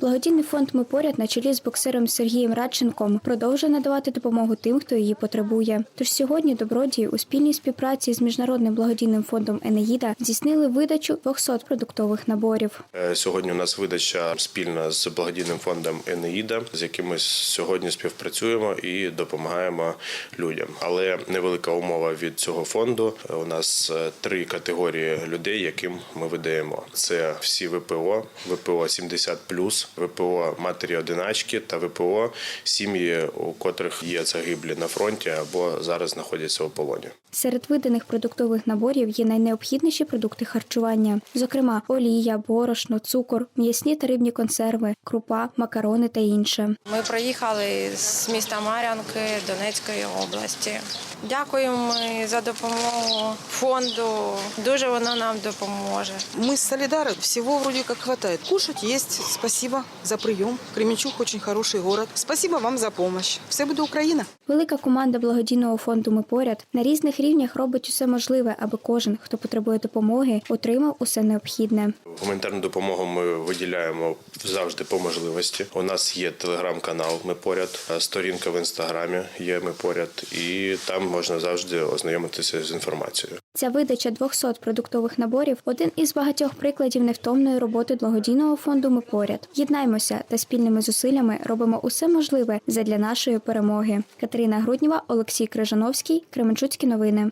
Благодійний фонд Ми поряд на чолі з боксером Сергієм Радченком продовжує надавати допомогу тим, хто її потребує. Тож сьогодні добродії у спільній співпраці з міжнародним благодійним фондом Енеїда здійснили видачу 200 продуктових наборів. Е, Сьогодні у нас видача спільна з благодійним фондом Енеїда, з яким ми сьогодні співпрацюємо і допомагаємо людям. Але невелика умова від цього фонду. У нас е, три категорії людей, яким ми видаємо. Це всі ВПО, ВПО 70+, ВПО матері одиначки та ВПО сім'ї, у котрих є загиблі на фронті або зараз знаходяться у полоні. Серед виданих продуктових наборів є найнеобхідніші продукти харчування, зокрема олія, борошно, цукор, м'ясні та рибні консерви, крупа, макарони та інше. Ми приїхали з міста Мар'янки Донецької області. Дякуємо ми за допомогу фонду. Дуже воно нам допоможе. Мы солидары, всего вроде как хватает. Кушать есть, спасибо за прием. Кременчуг очень хороший город. Спасибо вам за помощь. Все буде Україна. Велика команда благодійного фонду Ми поряд на різних рівнях робить усе можливе, аби кожен, хто потребує допомоги, отримав усе необхідне. Гуманітарну допомогу ми виділяємо завжди по можливості. У нас є телеграм-канал. Ми поряд, сторінка в інстаграмі є. Ми поряд, і там можна завжди ознайомитися з інформацією. Ця видача 200 продуктових наборів один із багатьох прикладів невтомної роботи благодійного фонду Ми поряд. Єднаймося та спільними зусиллями робимо усе можливе задля нашої перемоги. Катерина Грудніва, Олексій Крижановський, Кременчуцькі новини.